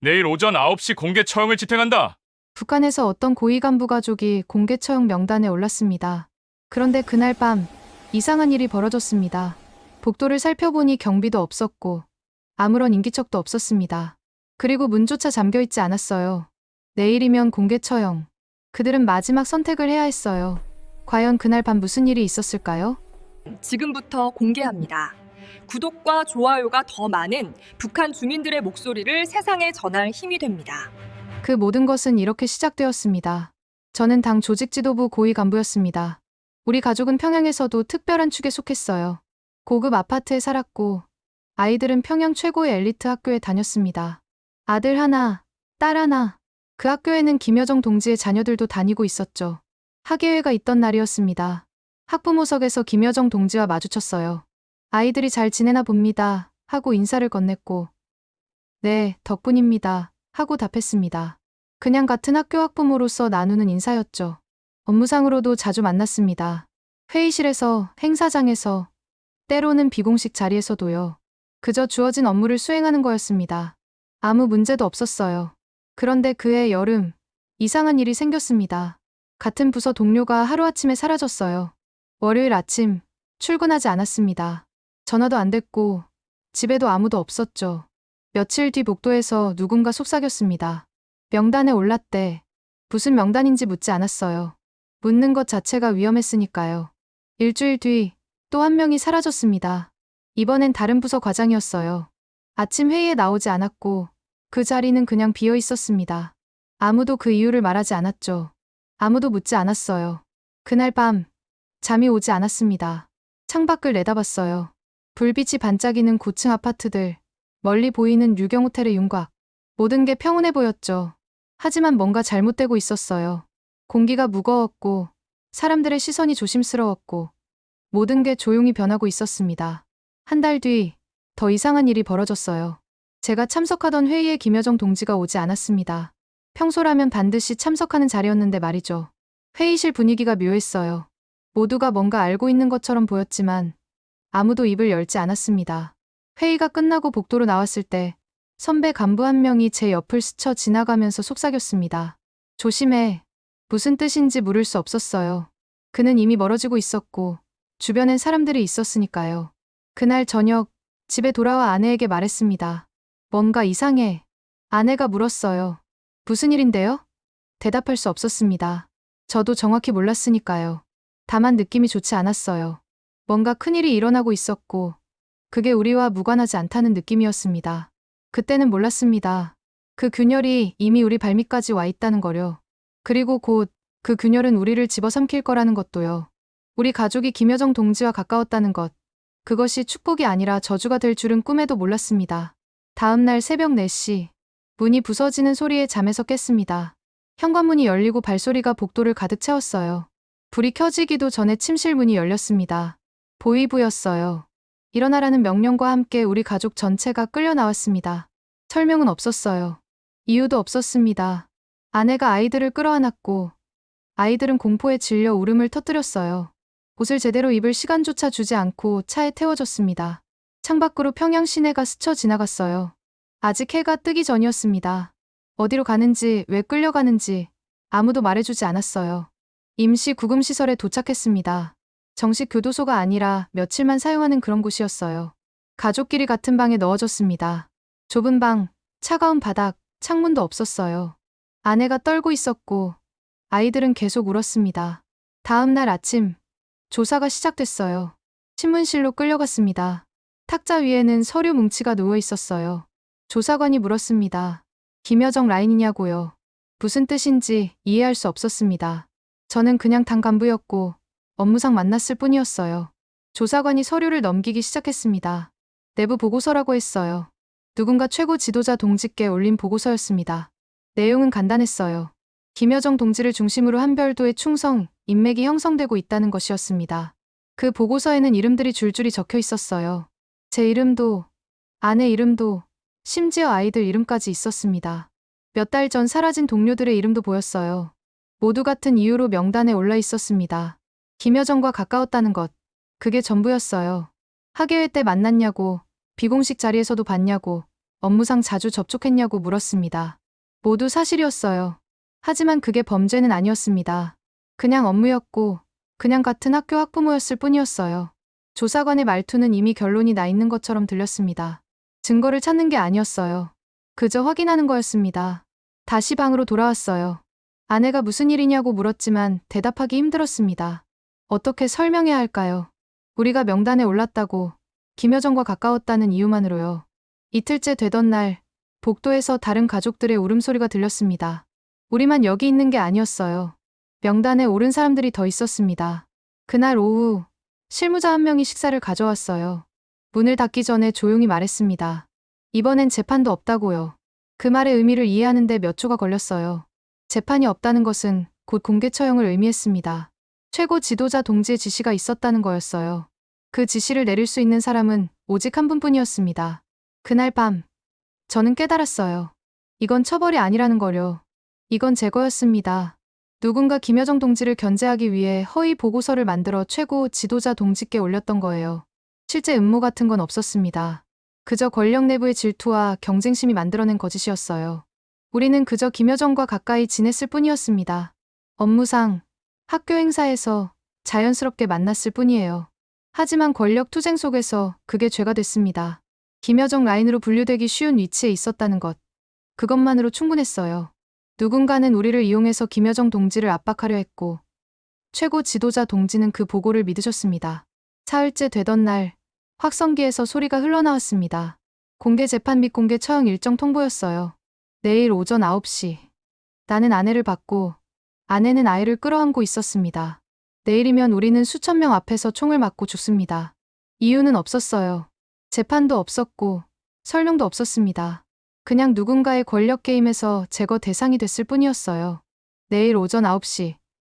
내일 오전 9시 공개 처형을 집행한다. 북한에서 어떤 고위 간부 가족이 공개 처형 명단에 올랐습니다. 그런데 그날 밤 이상한 일이 벌어졌습니다. 복도를 살펴보니 경비도 없었고 아무런 인기척도 없었습니다. 그리고 문조차 잠겨 있지 않았어요. 내일이면 공개 처형. 그들은 마지막 선택을 해야 했어요. 과연 그날 밤 무슨 일이 있었을까요? 지금부터 공개합니다. 구독과 좋아요가 더 많은 북한 주민들의 목소리를 세상에 전할 힘이 됩니다. 그 모든 것은 이렇게 시작되었습니다. 저는 당 조직 지도부 고위 간부였습니다. 우리 가족은 평양에서도 특별한 축에 속했어요. 고급 아파트에 살았고, 아이들은 평양 최고의 엘리트 학교에 다녔습니다. 아들 하나, 딸 하나. 그 학교에는 김여정 동지의 자녀들도 다니고 있었죠. 학예회가 있던 날이었습니다. 학부모석에서 김여정 동지와 마주쳤어요. 아이들이 잘 지내나 봅니다. 하고 인사를 건넸고, 네, 덕분입니다. 하고 답했습니다. 그냥 같은 학교 학부모로서 나누는 인사였죠. 업무상으로도 자주 만났습니다. 회의실에서, 행사장에서, 때로는 비공식 자리에서도요. 그저 주어진 업무를 수행하는 거였습니다. 아무 문제도 없었어요. 그런데 그해 여름, 이상한 일이 생겼습니다. 같은 부서 동료가 하루아침에 사라졌어요. 월요일 아침, 출근하지 않았습니다. 전화도 안 됐고, 집에도 아무도 없었죠. 며칠 뒤 복도에서 누군가 속삭였습니다. 명단에 올랐대. 무슨 명단인지 묻지 않았어요. 묻는 것 자체가 위험했으니까요. 일주일 뒤 또 한 명이 사라졌습니다. 이번엔 다른 부서 과장이었어요. 아침 회의에 나오지 않았고 그 자리는 그냥 비어 있었습니다. 아무도 그 이유를 말하지 않았죠. 아무도 묻지 않았어요. 그날 밤 잠이 오지 않았습니다. 창밖을 내다봤어요. 불빛이 반짝이는 고층 아파트들, 멀리 보이는 유경 호텔의 윤곽. 모든 게 평온해 보였죠. 하지만 뭔가 잘못되고 있었어요. 공기가 무거웠고, 사람들의 시선이 조심스러웠고, 모든 게 조용히 변하고 있었습니다. 한 달 뒤, 더 이상한 일이 벌어졌어요. 제가 참석하던 회의에 김여정 동지가 오지 않았습니다. 평소라면 반드시 참석하는 자리였는데 말이죠. 회의실 분위기가 묘했어요. 모두가 뭔가 알고 있는 것처럼 보였지만, 아무도 입을 열지 않았습니다. 회의가 끝나고 복도로 나왔을 때 선배 간부 한 명이 제 옆을 스쳐 지나가면서 속삭였습니다. 조심해. 무슨 뜻인지 물을 수 없었어요. 그는 이미 멀어지고 있었고 주변엔 사람들이 있었으니까요. 그날 저녁 집에 돌아와 아내에게 말했습니다. 뭔가 이상해. 아내가 물었어요. 무슨 일인데요? 대답할 수 없었습니다. 저도 정확히 몰랐으니까요. 다만 느낌이 좋지 않았어요. 뭔가 큰일이 일어나고 있었고 그게 우리와 무관하지 않다는 느낌이었습니다. 그때는 몰랐습니다. 그 균열이 이미 우리 발밑까지 와 있다는 거요. 그리고 곧 그 균열은 우리를 집어삼킬 거라는 것도요. 우리 가족이 김여정 동지와 가까웠다는 것. 그것이 축복이 아니라 저주가 될 줄은 꿈에도 몰랐습니다. 다음 날 새벽 4시, 문이 부서지는 소리에 잠에서 깼습니다. 현관문이 열리고 발소리가 복도를 가득 채웠어요. 불이 켜지기도 전에 침실 문이 열렸습니다. 보이부였어요. 일어나라는 명령과 함께 우리 가족 전체가 끌려 나왔습니다. 설명은 없었어요. 이유도 없었습니다. 아내가 아이들을 끌어안았고, 아이들은 공포에 질려 울음을 터뜨렸어요. 옷을 제대로 입을 시간조차 주지 않고 차에 태워졌습니다. 창밖으로 평양 시내가 스쳐 지나갔어요. 아직 해가 뜨기 전이었습니다. 어디로 가는지, 왜 끌려가는지 아무도 말해주지 않았어요. 임시 구금시설에 도착했습니다. 정식 교도소가 아니라 며칠만 사용하는 그런 곳이었어요. 가족끼리 같은 방에 넣어줬습니다. 좁은 방, 차가운 바닥, 창문도 없었어요. 아내가 떨고 있었고, 아이들은 계속 울었습니다. 다음 날 아침, 조사가 시작됐어요. 신문실로 끌려갔습니다. 탁자 위에는 서류 뭉치가 누워 있었어요. 조사관이 물었습니다. 김여정 라인이냐고요. 무슨 뜻인지 이해할 수 없었습니다. 저는 그냥 당 간부였고, 업무상 만났을 뿐이었어요. 조사관이 서류를 넘기기 시작했습니다. 내부 보고서라고 했어요. 누군가 최고 지도자 동지께 올린 보고서였습니다. 내용은 간단했어요. 김여정 동지를 중심으로 한 별도의 충성, 인맥이 형성되고 있다는 것이었습니다. 그 보고서에는 이름들이 줄줄이 적혀 있었어요. 제 이름도, 아내 이름도, 심지어 아이들 이름까지 있었습니다. 몇 달 전 사라진 동료들의 이름도 보였어요. 모두 같은 이유로 명단에 올라 있었습니다. 김여정과 가까웠다는 것. 그게 전부였어요. 학예회 때 만났냐고, 비공식 자리에서도 봤냐고, 업무상 자주 접촉했냐고 물었습니다. 모두 사실이었어요. 하지만 그게 범죄는 아니었습니다. 그냥 업무였고, 그냥 같은 학교 학부모였을 뿐이었어요. 조사관의 말투는 이미 결론이 나 있는 것처럼 들렸습니다. 증거를 찾는 게 아니었어요. 그저 확인하는 거였습니다. 다시 방으로 돌아왔어요. 아내가 무슨 일이냐고 물었지만 대답하기 힘들었습니다. 어떻게 설명해야 할까요? 우리가 명단에 올랐다고, 김여정과 가까웠다는 이유만으로요. 이틀째 되던 날, 복도에서 다른 가족들의 울음소리가 들렸습니다. 우리만 여기 있는 게 아니었어요. 명단에 오른 사람들이 더 있었습니다. 그날 오후, 실무자 한 명이 식사를 가져왔어요. 문을 닫기 전에 조용히 말했습니다. 이번엔 재판도 없다고요. 그 말의 의미를 이해하는데 몇 초가 걸렸어요. 재판이 없다는 것은 곧 공개 처형을 의미했습니다. 최고 지도자 동지의 지시가 있었다는 거였어요. 그 지시를 내릴 수 있는 사람은 오직 한 분뿐이었습니다. 그날 밤, 저는 깨달았어요. 이건 처벌이 아니라는 거려. 이건 제거였습니다. 누군가 김여정 동지를 견제하기 위해 허위 보고서를 만들어 최고 지도자 동지께 올렸던 거예요. 실제 음모 같은 건 없었습니다. 그저 권력 내부의 질투와 경쟁심이 만들어낸 거짓이었어요. 우리는 그저 김여정과 가까이 지냈을 뿐이었습니다. 업무상, 학교 행사에서 자연스럽게 만났을 뿐이에요. 하지만 권력 투쟁 속에서 그게 죄가 됐습니다. 김여정 라인으로 분류되기 쉬운 위치에 있었다는 것. 그것만으로 충분했어요. 누군가는 우리를 이용해서 김여정 동지를 압박하려 했고, 최고 지도자 동지는 그 보고를 믿으셨습니다. 사흘째 되던 날, 확성기에서 소리가 흘러나왔습니다. 공개 재판 및 공개 처형 일정 통보였어요. 내일 오전 9시. 나는 아내를 받고, 아내는 아이를 끌어안고 있었습니다. 내일이면 우리는 수천 명 앞에서 총을 맞고 죽습니다. 이유는 없었어요. 재판도 없었고, 설명도 없었습니다. 그냥 누군가의 권력 게임에서 제거 대상이 됐을 뿐이었어요. 내일 오전 9시,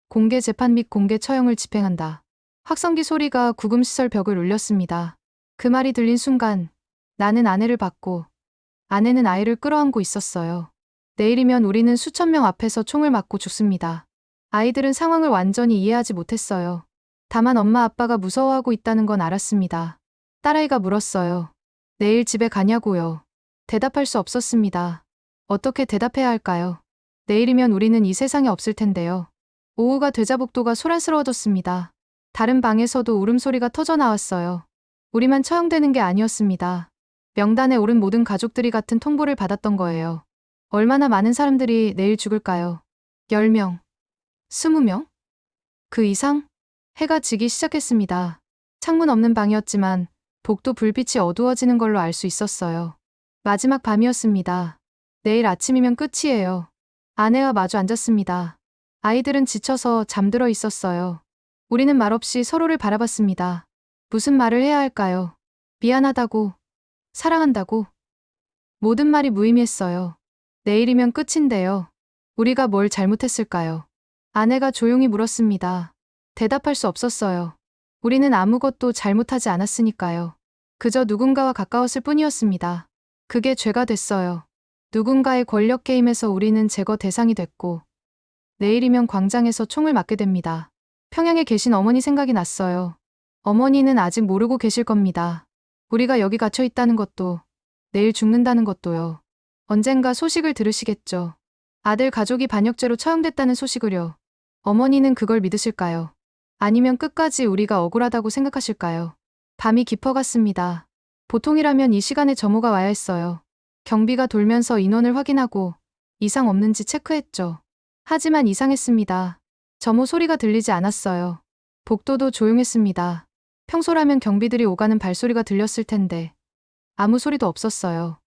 공개 재판 및 공개 처형을 집행한다. 확성기 소리가 구금시설 벽을 울렸습니다. 그 말이 들린 순간, 나는 아내를 받고, 아내는 아이를 끌어안고 있었어요. 내일이면 우리는 수천 명 앞에서 총을 맞고 죽습니다. 아이들은 상황을 완전히 이해하지 못했어요. 다만 엄마 아빠가 무서워하고 있다는 건 알았습니다. 딸아이가 물었어요. 내일 집에 가냐고요. 대답할 수 없었습니다. 어떻게 대답해야 할까요? 내일이면 우리는 이 세상에 없을 텐데요. 오후가 되자 복도가 소란스러워졌습니다. 다른 방에서도 울음소리가 터져 나왔어요. 우리만 처형되는 게 아니었습니다. 명단에 오른 모든 가족들이 같은 통보를 받았던 거예요. 얼마나 많은 사람들이 내일 죽을까요? 10명, 20명? 그 이상? 해가 지기 시작했습니다. 창문 없는 방이었지만 복도 불빛이 어두워지는 걸로 알 수 있었어요. 마지막 밤이었습니다. 내일 아침이면 끝이에요. 아내와 마주 앉았습니다. 아이들은 지쳐서 잠들어 있었어요. 우리는 말없이 서로를 바라봤습니다. 무슨 말을 해야 할까요? 미안하다고, 사랑한다고. 모든 말이 무의미했어요. 내일이면 끝인데요. 우리가 뭘 잘못했을까요? 아내가 조용히 물었습니다. 대답할 수 없었어요. 우리는 아무것도 잘못하지 않았으니까요. 그저 누군가와 가까웠을 뿐이었습니다. 그게 죄가 됐어요. 누군가의 권력 게임에서 우리는 제거 대상이 됐고, 내일이면 광장에서 총을 맞게 됩니다. 평양에 계신 어머니 생각이 났어요. 어머니는 아직 모르고 계실 겁니다. 우리가 여기 갇혀 있다는 것도, 내일 죽는다는 것도요. 언젠가 소식을 들으시겠죠. 아들 가족이 반역죄로 처형됐다는 소식을요. 어머니는 그걸 믿으실까요? 아니면 끝까지 우리가 억울하다고 생각하실까요? 밤이 깊어갔습니다. 보통이라면 이 시간에 점호가 와야 했어요. 경비가 돌면서 인원을 확인하고 이상 없는지 체크했죠. 하지만 이상했습니다. 점호 소리가 들리지 않았어요. 복도도 조용했습니다. 평소라면 경비들이 오가는 발소리가 들렸을 텐데 아무 소리도 없었어요.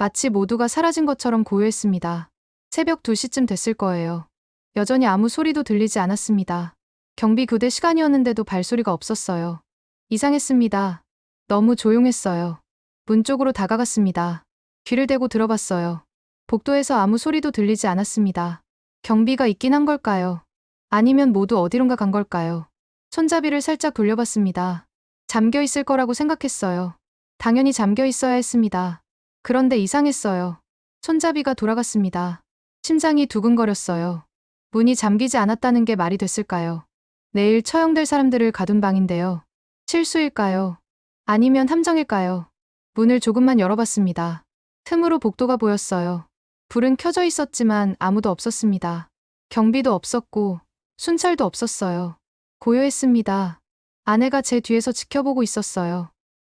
마치 모두가 사라진 것처럼 고요했습니다. 새벽 2시쯤 됐을 거예요. 여전히 아무 소리도 들리지 않았습니다. 경비 교대 시간이었는데도 발소리가 없었어요. 이상했습니다. 너무 조용했어요. 문 쪽으로 다가갔습니다. 귀를 대고 들어봤어요. 복도에서 아무 소리도 들리지 않았습니다. 경비가 있긴 한 걸까요? 아니면 모두 어디론가 간 걸까요? 손잡이를 살짝 돌려봤습니다. 잠겨 있을 거라고 생각했어요. 당연히 잠겨 있어야 했습니다. 그런데 이상했어요. 손잡이가 돌아갔습니다. 심장이 두근거렸어요. 문이 잠기지 않았다는 게 말이 됐을까요? 내일 처형될 사람들을 가둔 방인데요. 실수일까요? 아니면 함정일까요? 문을 조금만 열어봤습니다. 틈으로 복도가 보였어요. 불은 켜져 있었지만 아무도 없었습니다. 경비도 없었고 순찰도 없었어요. 고요했습니다. 아내가 제 뒤에서 지켜보고 있었어요.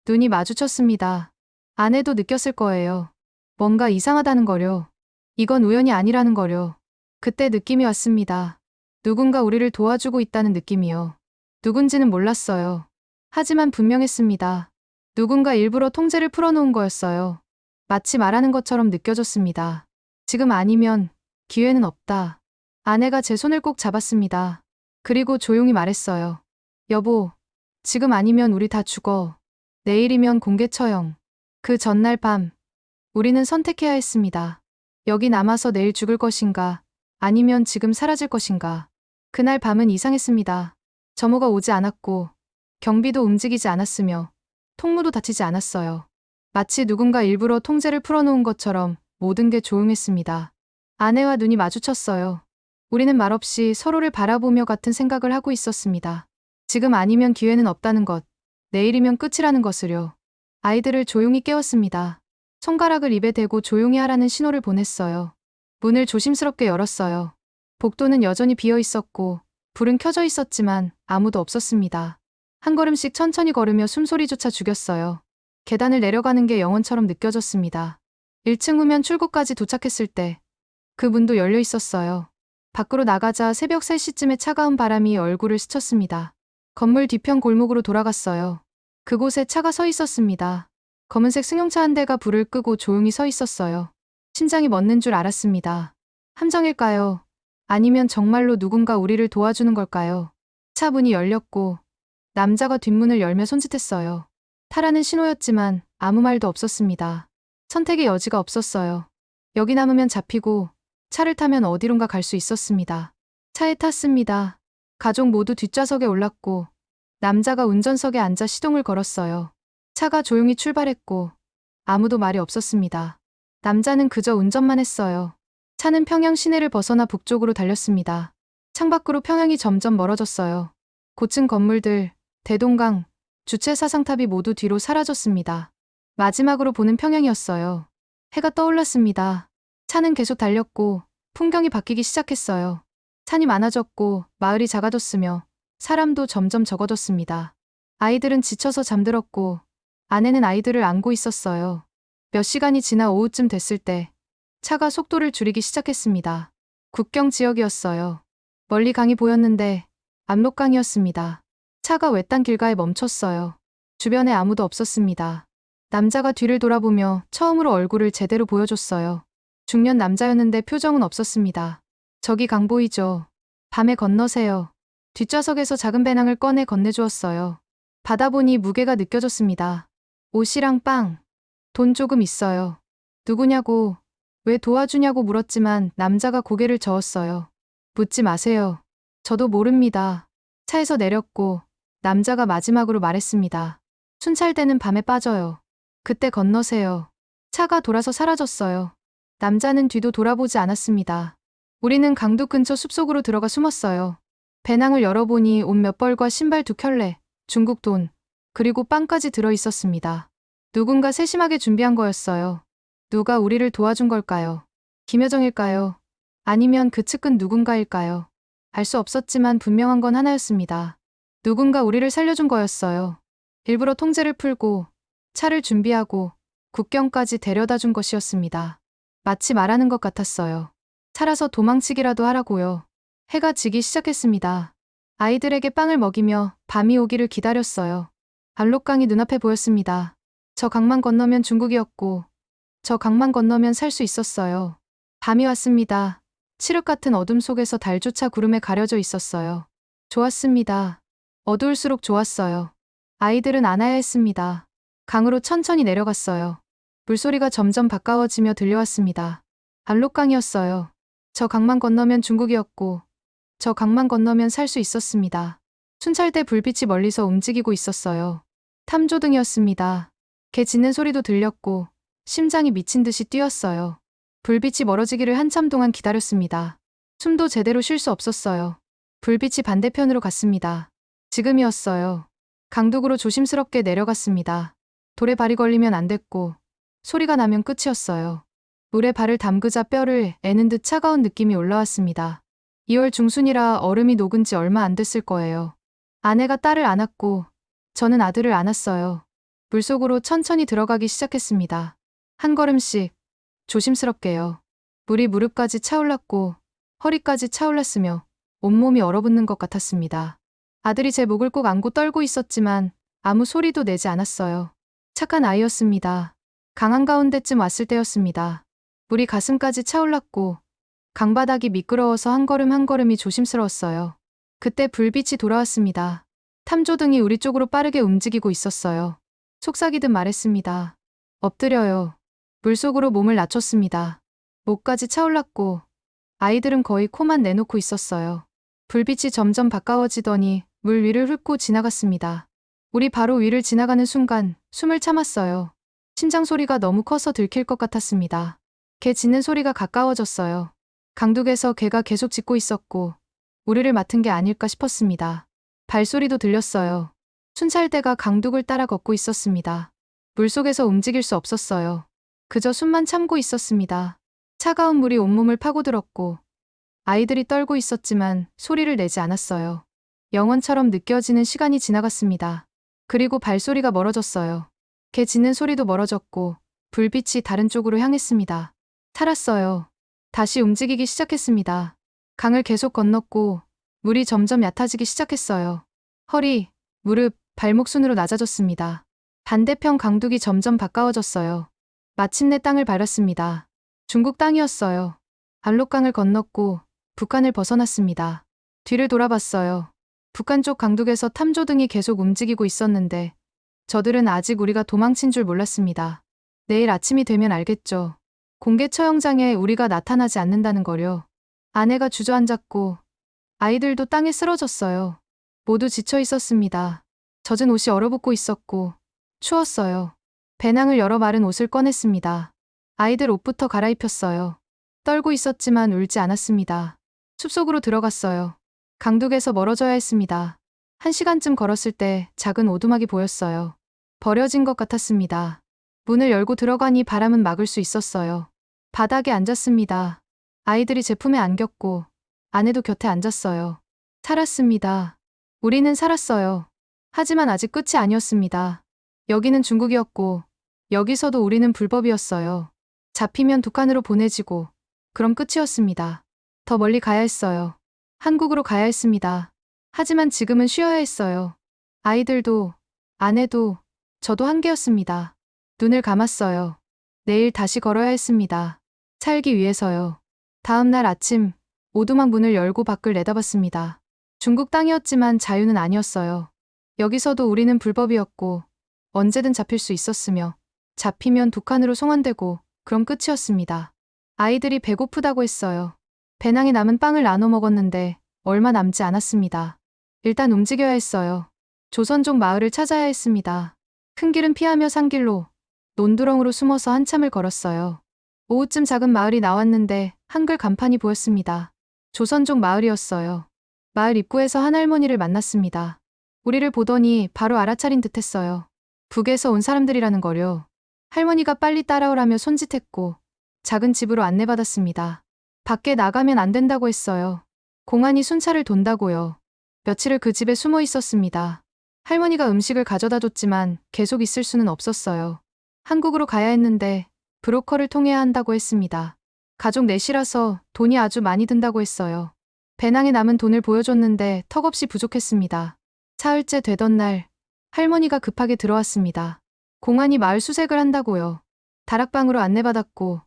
눈이 마주쳤습니다. 아내도 느꼈을 거예요. 뭔가 이상하다는 거려. 이건 우연이 아니라는 거려. 그때 느낌이 왔습니다. 누군가 우리를 도와주고 있다는 느낌이요. 누군지는 몰랐어요. 하지만 분명했습니다. 누군가 일부러 통제를 풀어놓은 거였어요. 마치 말하는 것처럼 느껴졌습니다. 지금 아니면 기회는 없다. 아내가 제 손을 꼭 잡았습니다. 그리고 조용히 말했어요. 여보, 지금 아니면 우리 다 죽어. 내일이면 공개 처형. 그 전날 밤, 우리는 선택해야 했습니다. 여기 남아서 내일 죽을 것인가, 아니면 지금 사라질 것인가. 그날 밤은 이상했습니다. 점호가 오지 않았고, 경비도 움직이지 않았으며, 통무도 다치지 않았어요. 마치 누군가 일부러 통제를 풀어놓은 것처럼 모든 게 조용했습니다. 아내와 눈이 마주쳤어요. 우리는 말없이 서로를 바라보며 같은 생각을 하고 있었습니다. 지금 아니면 기회는 없다는 것, 내일이면 끝이라는 것을요. 아이들을 조용히 깨웠습니다. 손가락을 입에 대고 조용히 하라는 신호를 보냈어요. 문을 조심스럽게 열었어요. 복도는 여전히 비어 있었고, 불은 켜져 있었지만 아무도 없었습니다. 한 걸음씩 천천히 걸으며 숨소리조차 죽였어요. 계단을 내려가는 게 영원처럼 느껴졌습니다. 1층 후면 출구까지 도착했을 때, 그 문도 열려 있었어요. 밖으로 나가자 새벽 3시쯤에 차가운 바람이 얼굴을 스쳤습니다. 건물 뒤편 골목으로 돌아갔어요. 그곳에 차가 서 있었습니다. 검은색 승용차 한 대가 불을 끄고 조용히 서 있었어요. 심장이 멎는 줄 알았습니다. 함정일까요? 아니면 정말로 누군가 우리를 도와주는 걸까요? 차 문이 열렸고 남자가 뒷문을 열며 손짓했어요. 타라는 신호였지만 아무 말도 없었습니다. 선택의 여지가 없었어요. 여기 남으면 잡히고 차를 타면 어디론가 갈 수 있었습니다. 차에 탔습니다. 가족 모두 뒷좌석에 올랐고 남자가 운전석에 앉아 시동을 걸었어요. 차가 조용히 출발했고 아무도 말이 없었습니다. 남자는 그저 운전만 했어요. 차는 평양 시내를 벗어나 북쪽으로 달렸습니다. 창밖으로 평양이 점점 멀어졌어요. 고층 건물들, 대동강, 주체 사상탑이 모두 뒤로 사라졌습니다. 마지막으로 보는 평양이었어요. 해가 떠올랐습니다. 차는 계속 달렸고 풍경이 바뀌기 시작했어요. 산이 많아졌고 마을이 작아졌으며 사람도 점점 적어졌습니다. 아이들은 지쳐서 잠들었고 아내는 아이들을 안고 있었어요. 몇 시간이 지나 오후쯤 됐을 때 차가 속도를 줄이기 시작했습니다. 국경 지역이었어요. 멀리 강이 보였는데 압록강이었습니다. 차가 외딴 길가에 멈췄어요. 주변에 아무도 없었습니다. 남자가 뒤를 돌아보며 처음으로 얼굴을 제대로 보여줬어요. 중년 남자였는데 표정은 없었습니다. 저기 강 보이죠? 밤에 건너세요. 뒷좌석에서 작은 배낭을 꺼내 건네주었어요. 받아 보니 무게가 느껴졌습니다. 옷이랑 빵, 돈 조금 있어요. 누구냐고, 왜 도와주냐고 물었지만 남자가 고개를 저었어요. 묻지 마세요. 저도 모릅니다. 차에서 내렸고 남자가 마지막으로 말했습니다. 순찰대는 밤에 빠져요. 그때 건너세요. 차가 돌아서 사라졌어요. 남자는 뒤도 돌아보지 않았습니다. 우리는 강둑 근처 숲속으로 들어가 숨었어요. 배낭을 열어보니 옷 몇 벌과 신발 두 켤레, 중국 돈, 그리고 빵까지 들어 있었습니다. 누군가 세심하게 준비한 거였어요. 누가 우리를 도와준 걸까요? 김여정일까요? 아니면 그 측근 누군가일까요? 알 수 없었지만 분명한 건 하나였습니다. 누군가 우리를 살려준 거였어요. 일부러 통제를 풀고 차를 준비하고 국경까지 데려다 준 것이었습니다. 마치 말하는 것 같았어요. 살아서 도망치기라도 하라고요. 해가 지기 시작했습니다. 아이들에게 빵을 먹이며 밤이 오기를 기다렸어요. 알록강이 눈앞에 보였습니다. 저 강만 건너면 중국이었고, 저 강만 건너면 살 수 있었어요. 밤이 왔습니다. 칠흑 같은 어둠 속에서 달조차 구름에 가려져 있었어요. 좋았습니다. 어두울수록 좋았어요. 아이들은 안아야 했습니다. 강으로 천천히 내려갔어요. 물소리가 점점 가까워지며 들려왔습니다. 알록강이었어요. 저 강만 건너면 중국이었고, 저 강만 건너면 살 수 있었습니다. 순찰대 불빛이 멀리서 움직이고 있었어요. 탐조등이었습니다. 개 짖는 소리도 들렸고, 심장이 미친 듯이 뛰었어요. 불빛이 멀어지기를 한참 동안 기다렸습니다. 숨도 제대로 쉴 수 없었어요. 불빛이 반대편으로 갔습니다. 지금이었어요. 강둑으로 조심스럽게 내려갔습니다. 돌에 발이 걸리면 안 됐고, 소리가 나면 끝이었어요. 물에 발을 담그자 뼈를 애는 듯 차가운 느낌이 올라왔습니다. 2월 중순이라 얼음이 녹은 지 얼마 안 됐을 거예요. 아내가 딸을 안았고 저는 아들을 안았어요. 물속으로 천천히 들어가기 시작했습니다. 한 걸음씩 조심스럽게요. 물이 무릎까지 차올랐고 허리까지 차올랐으며 온몸이 얼어붙는 것 같았습니다. 아들이 제 목을 꼭 안고 떨고 있었지만 아무 소리도 내지 않았어요. 착한 아이였습니다. 강한 가운데쯤 왔을 때였습니다. 물이 가슴까지 차올랐고 강바닥이 미끄러워서 한 걸음 한 걸음이 조심스러웠어요. 그때 불빛이 돌아왔습니다. 탐조등이 우리 쪽으로 빠르게 움직이고 있었어요. 속삭이듯 말했습니다. 엎드려요. 물속으로 몸을 낮췄습니다. 목까지 차올랐고 아이들은 거의 코만 내놓고 있었어요. 불빛이 점점 가까워지더니 물 위를 훑고 지나갔습니다. 우리 바로 위를 지나가는 순간 숨을 참았어요. 심장 소리가 너무 커서 들킬 것 같았습니다. 개 짖는 소리가 가까워졌어요. 강둑에서 개가 계속 짖고 있었고 우리를 맡은 게 아닐까 싶었습니다. 발소리도 들렸어요. 순찰대가 강둑을 따라 걷고 있었습니다. 물속에서 움직일 수 없었어요. 그저 숨만 참고 있었습니다. 차가운 물이 온몸을 파고들었고 아이들이 떨고 있었지만 소리를 내지 않았어요. 영원처럼 느껴지는 시간이 지나갔습니다. 그리고 발소리가 멀어졌어요. 개 짖는 소리도 멀어졌고 불빛이 다른 쪽으로 향했습니다. 살았어요. 다시 움직이기 시작했습니다. 강을 계속 건넜고 물이 점점 얕아지기 시작했어요. 허리, 무릎, 발목 순으로 낮아졌습니다. 반대편 강둑이 점점 가까워졌어요. 마침내 땅을 밟았습니다. 중국 땅이었어요. 알록강을 건넜고 북한을 벗어났습니다. 뒤를 돌아봤어요. 북한 쪽 강둑에서 탐조등이 계속 움직이고 있었는데 저들은 아직 우리가 도망친 줄 몰랐습니다. 내일 아침이 되면 알겠죠. 공개 처형장에 우리가 나타나지 않는다는 거요. 아내가 주저앉았고 아이들도 땅에 쓰러졌어요. 모두 지쳐 있었습니다. 젖은 옷이 얼어붙고 있었고 추웠어요. 배낭을 열어 마른 옷을 꺼냈습니다. 아이들 옷부터 갈아입혔어요. 떨고 있었지만 울지 않았습니다. 숲속으로 들어갔어요. 강둑에서 멀어져야 했습니다. 한 시간쯤 걸었을 때 작은 오두막이 보였어요. 버려진 것 같았습니다. 문을 열고 들어가니 바람은 막을 수 있었어요. 바닥에 앉았습니다. 아이들이 제 품에 안겼고 아내도 곁에 앉았어요. 살았습니다. 우리는 살았어요. 하지만 아직 끝이 아니었습니다. 여기는 중국이었고 여기서도 우리는 불법이었어요. 잡히면 북한으로 보내지고 그럼 끝이었습니다. 더 멀리 가야 했어요. 한국으로 가야 했습니다. 하지만 지금은 쉬어야 했어요. 아이들도, 아내도, 저도 한계였습니다. 눈을 감았어요. 내일 다시 걸어야 했습니다. 살기 위해서요. 다음 날 아침, 오두막 문을 열고 밖을 내다봤습니다. 중국 땅이었지만 자유는 아니었어요. 여기서도 우리는 불법이었고, 언제든 잡힐 수 있었으며, 잡히면 북한으로 송환되고, 그럼 끝이었습니다. 아이들이 배고프다고 했어요. 배낭에 남은 빵을 나눠 먹었는데 얼마 남지 않았습니다. 일단 움직여야 했어요. 조선족 마을을 찾아야 했습니다. 큰 길은 피하며 산길로 논두렁으로 숨어서 한참을 걸었어요. 오후쯤 작은 마을이 나왔는데 한글 간판이 보였습니다. 조선족 마을이었어요. 마을 입구에서 한 할머니를 만났습니다. 우리를 보더니 바로 알아차린 듯 했어요. 북에서 온 사람들이라는 거요. 할머니가 빨리 따라오라며 손짓했고 작은 집으로 안내받았습니다. 밖에 나가면 안 된다고 했어요. 공안이 순찰을 돈다고요. 며칠을 그 집에 숨어 있었습니다. 할머니가 음식을 가져다 줬지만 계속 있을 수는 없었어요. 한국으로 가야 했는데 브로커를 통해야 한다고 했습니다. 가족 넷이라서 돈이 아주 많이 든다고 했어요. 배낭에 남은 돈을 보여줬는데 턱없이 부족했습니다. 사흘째 되던 날 할머니가 급하게 들어왔습니다. 공안이 마을 수색을 한다고요. 다락방으로 안내받았고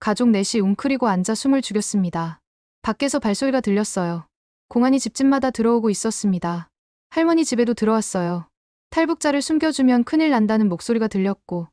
가족 넷이 웅크리고 앉아 숨을 죽였습니다. 밖에서 발소리가 들렸어요. 공안이 집집마다 들어오고 있었습니다. 할머니 집에도 들어왔어요. 탈북자를 숨겨주면 큰일 난다는 목소리가 들렸고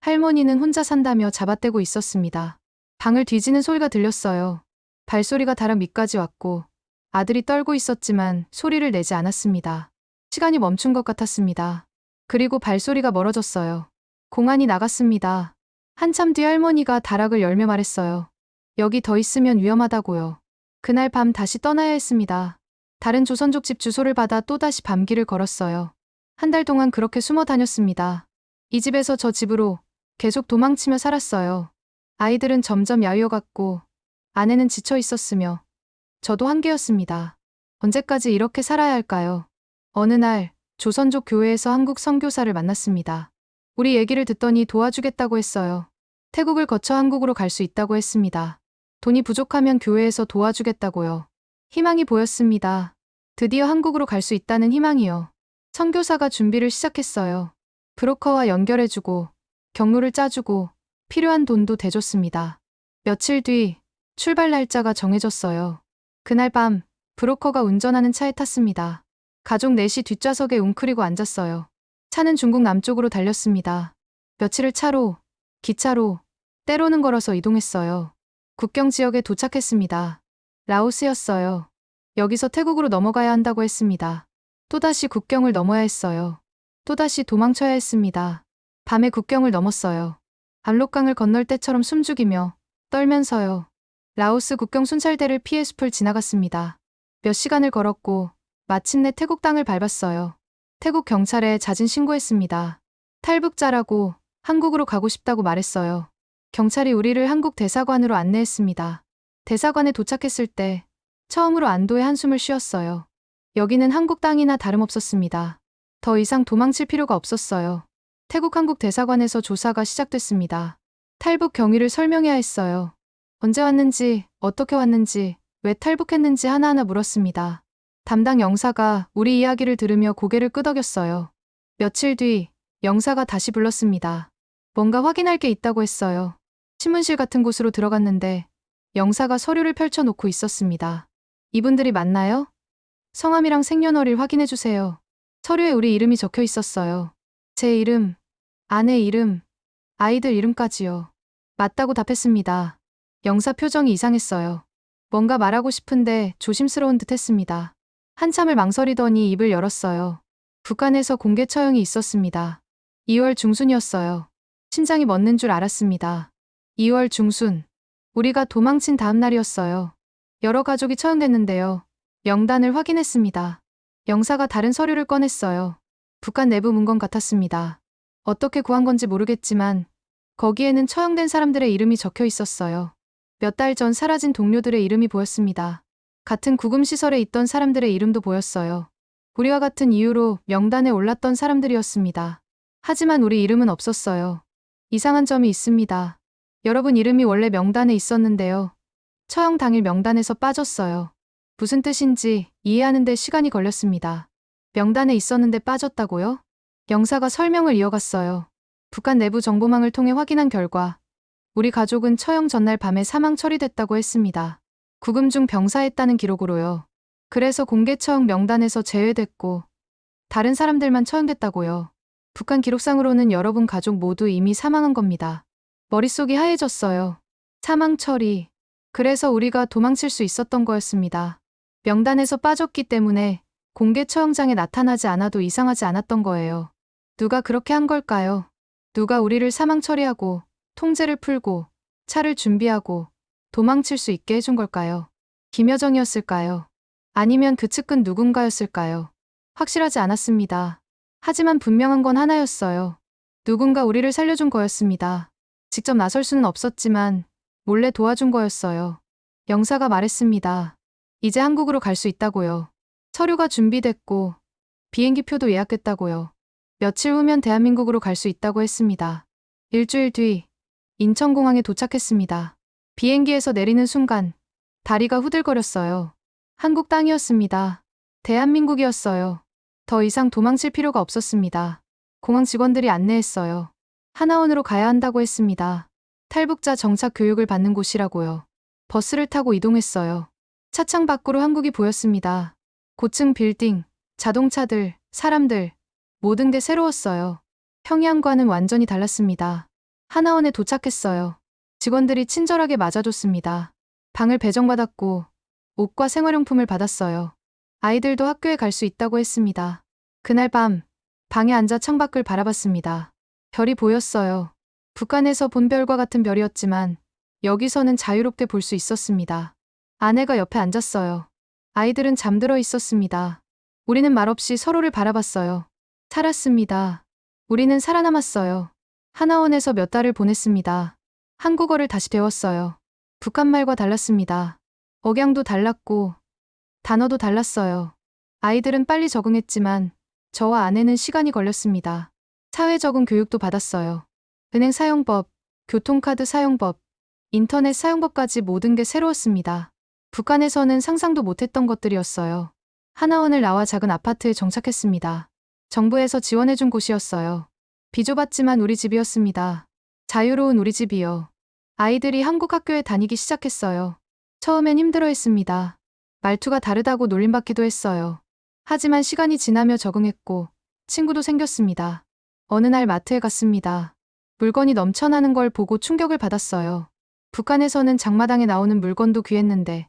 할머니는 혼자 산다며 잡아떼고 있었습니다. 방을 뒤지는 소리가 들렸어요. 발소리가 다락 밑까지 왔고 아들이 떨고 있었지만 소리를 내지 않았습니다. 시간이 멈춘 것 같았습니다. 그리고 발소리가 멀어졌어요. 공안이 나갔습니다. 한참 뒤 할머니가 다락을 열며 말했어요. 여기 더 있으면 위험하다고요. 그날 밤 다시 떠나야 했습니다. 다른 조선족 집 주소를 받아 또다시 밤길을 걸었어요. 한 달 동안 그렇게 숨어 다녔습니다. 이 집에서 저 집으로 계속 도망치며 살았어요. 아이들은 점점 야위어갔고 아내는 지쳐 있었으며 저도 한계였습니다. 언제까지 이렇게 살아야 할까요? 어느 날 조선족 교회에서 한국 선교사를 만났습니다. 우리 얘기를 듣더니 도와주겠다고 했어요. 태국을 거쳐 한국으로 갈 수 있다고 했습니다. 돈이 부족하면 교회에서 도와주겠다고요. 희망이 보였습니다. 드디어 한국으로 갈 수 있다는 희망이요. 선교사가 준비를 시작했어요. 브로커와 연결해주고 경로를 짜주고 필요한 돈도 대줬습니다. 며칠 뒤 출발 날짜가 정해졌어요. 그날 밤 브로커가 운전하는 차에 탔습니다. 가족 넷이 뒷좌석에 웅크리고 앉았어요. 차는 중국 남쪽으로 달렸습니다. 며칠을 차로, 기차로, 때로는 걸어서 이동했어요. 국경 지역에 도착했습니다. 라오스였어요. 여기서 태국으로 넘어가야 한다고 했습니다. 또다시 국경을 넘어야 했어요. 또다시 도망쳐야 했습니다. 밤에 국경을 넘었어요. 압록강을 건널 때처럼 숨죽이며 떨면서요. 라오스 국경 순찰대를 피해 숲을 지나갔습니다. 몇 시간을 걸었고 마침내 태국 땅을 밟았어요. 태국 경찰에 자진 신고했습니다. 탈북자라고 한국으로 가고 싶다고 말했어요. 경찰이 우리를 한국 대사관으로 안내했습니다. 대사관에 도착했을 때 처음으로 안도의 한숨을 쉬었어요. 여기는 한국 땅이나 다름없었습니다. 더 이상 도망칠 필요가 없었어요. 태국 한국 대사관에서 조사가 시작됐습니다. 탈북 경위를 설명해야 했어요. 언제 왔는지, 어떻게 왔는지, 왜 탈북했는지 하나하나 물었습니다. 담당 영사가 우리 이야기를 들으며 고개를 끄덕였어요. 며칠 뒤 영사가 다시 불렀습니다. 뭔가 확인할 게 있다고 했어요. 신문실 같은 곳으로 들어갔는데 영사가 서류를 펼쳐놓고 있었습니다. 이분들이 맞나요? 성함이랑 생년월일 확인해 주세요. 서류에 우리 이름이 적혀 있었어요. 제 이름, 아내 이름, 아이들 이름까지요. 맞다고 답했습니다. 영사 표정이 이상했어요. 뭔가 말하고 싶은데 조심스러운 듯 했습니다. 한참을 망설이더니 입을 열었어요. 북한에서 공개 처형이 있었습니다. 2월 중순이었어요. 심장이 멎는 줄 알았습니다. 2월 중순. 우리가 도망친 다음 날이었어요. 여러 가족이 처형됐는데요. 명단을 확인했습니다. 영사가 다른 서류를 꺼냈어요. 북한 내부 문건 같았습니다. 어떻게 구한 건지 모르겠지만 거기에는 처형된 사람들의 이름이 적혀 있었어요. 몇 달 전 사라진 동료들의 이름이 보였습니다. 같은 구금시설에 있던 사람들의 이름도 보였어요. 우리와 같은 이유로 명단에 올랐던 사람들이었습니다. 하지만 우리 이름은 없었어요. 이상한 점이 있습니다. 여러분 이름이 원래 명단에 있었는데요. 처형 당일 명단에서 빠졌어요. 무슨 뜻인지 이해하는데 시간이 걸렸습니다. 명단에 있었는데 빠졌다고요? 영사가 설명을 이어갔어요. 북한 내부 정보망을 통해 확인한 결과 우리 가족은 처형 전날 밤에 사망 처리됐다고 했습니다. 구금 중 병사했다는 기록으로요. 그래서 공개 처형 명단에서 제외됐고 다른 사람들만 처형됐다고요. 북한 기록상으로는 여러분 가족 모두 이미 사망한 겁니다. 머릿속이 하얘졌어요. 사망 처리. 그래서 우리가 도망칠 수 있었던 거였습니다. 명단에서 빠졌기 때문에 공개 처형장에 나타나지 않아도 이상하지 않았던 거예요. 누가 그렇게 한 걸까요? 누가 우리를 사망 처리하고 통제를 풀고 차를 준비하고 도망칠 수 있게 해준 걸까요? 김여정이었을까요? 아니면 그 측근 누군가였을까요? 확실하지 않았습니다. 하지만 분명한 건 하나였어요. 누군가 우리를 살려준 거였습니다. 직접 나설 수는 없었지만 몰래 도와준 거였어요. 영사가 말했습니다. 이제 한국으로 갈 수 있다고요. 서류가 준비됐고 비행기 표도 예약했다고요. 며칠 후면 대한민국으로 갈 수 있다고 했습니다. 일주일 뒤 인천공항에 도착했습니다. 비행기에서 내리는 순간 다리가 후들거렸어요. 한국 땅이었습니다. 대한민국이었어요. 더 이상 도망칠 필요가 없었습니다. 공항 직원들이 안내했어요. 하나원으로 가야 한다고 했습니다. 탈북자 정착 교육을 받는 곳이라고요. 버스를 타고 이동했어요. 차창 밖으로 한국이 보였습니다. 고층 빌딩, 자동차들, 사람들, 모든 게 새로웠어요. 평양과는 완전히 달랐습니다. 하나원에 도착했어요. 직원들이 친절하게 맞아줬습니다. 방을 배정받았고 옷과 생활용품을 받았어요. 아이들도 학교에 갈 수 있다고 했습니다. 그날 밤 방에 앉아 창밖을 바라봤습니다. 별이 보였어요. 북한에서 본 별과 같은 별이었지만 여기서는 자유롭게 볼 수 있었습니다. 아내가 옆에 앉았어요. 아이들은 잠들어 있었습니다. 우리는 말없이 서로를 바라봤어요. 살았습니다. 우리는 살아남았어요. 하나원에서 몇 달을 보냈습니다. 한국어를 다시 배웠어요. 북한 말과 달랐습니다. 억양도 달랐고, 단어도 달랐어요. 아이들은 빨리 적응했지만, 저와 아내는 시간이 걸렸습니다. 사회 적응 교육도 받았어요. 은행 사용법, 교통카드 사용법, 인터넷 사용법까지 모든 게 새로웠습니다. 북한에서는 상상도 못했던 것들이었어요. 하나원을 나와 작은 아파트에 정착했습니다. 정부에서 지원해준 곳이었어요. 비좁았지만 우리 집이었습니다. 자유로운 우리 집이요. 아이들이 한국 학교에 다니기 시작했어요. 처음엔 힘들어 했습니다. 말투가 다르다고 놀림받기도 했어요. 하지만 시간이 지나며 적응했고 친구도 생겼습니다. 어느 날 마트에 갔습니다. 물건이 넘쳐나는 걸 보고 충격을 받았어요. 북한에서는 장마당에 나오는 물건도 귀했는데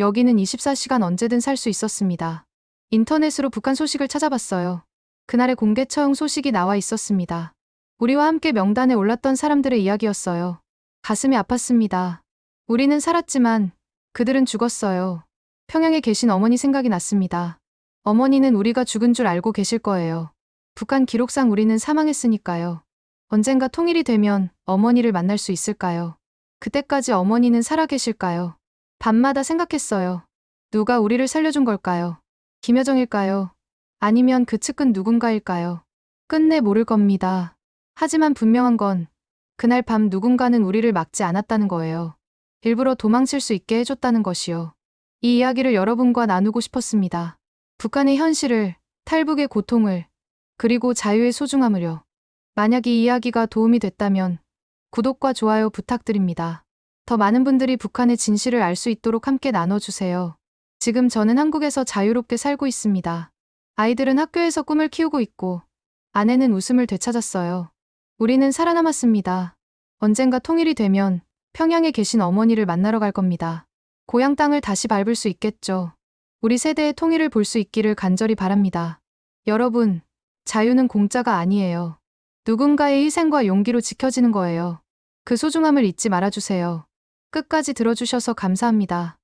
여기는 24시간 언제든 살 수 있었습니다. 인터넷으로 북한 소식을 찾아봤어요. 그날의 공개 처형 소식이 나와 있었습니다. 우리와 함께 명단에 올랐던 사람들의 이야기였어요. 가슴이 아팠습니다. 우리는 살았지만 그들은 죽었어요. 평양에 계신 어머니 생각이 났습니다. 어머니는 우리가 죽은 줄 알고 계실 거예요. 북한 기록상 우리는 사망했으니까요. 언젠가 통일이 되면 어머니를 만날 수 있을까요? 그때까지 어머니는 살아 계실까요? 밤마다 생각했어요. 누가 우리를 살려준 걸까요? 김여정일까요? 아니면 그 측근 누군가일까요? 끝내 모를 겁니다. 하지만 분명한 건 그날 밤 누군가는 우리를 막지 않았다는 거예요. 일부러 도망칠 수 있게 해줬다는 것이요. 이 이야기를 여러분과 나누고 싶었습니다. 북한의 현실을, 탈북의 고통을, 그리고 자유의 소중함을요. 만약 이 이야기가 도움이 됐다면 구독과 좋아요 부탁드립니다. 더 많은 분들이 북한의 진실을 알 수 있도록 함께 나눠주세요. 지금 저는 한국에서 자유롭게 살고 있습니다. 아이들은 학교에서 꿈을 키우고 있고, 아내는 웃음을 되찾았어요. 우리는 살아남았습니다. 언젠가 통일이 되면 평양에 계신 어머니를 만나러 갈 겁니다. 고향 땅을 다시 밟을 수 있겠죠. 우리 세대의 통일을 볼 수 있기를 간절히 바랍니다. 여러분, 자유는 공짜가 아니에요. 누군가의 희생과 용기로 지켜지는 거예요. 그 소중함을 잊지 말아주세요. 끝까지 들어주셔서 감사합니다.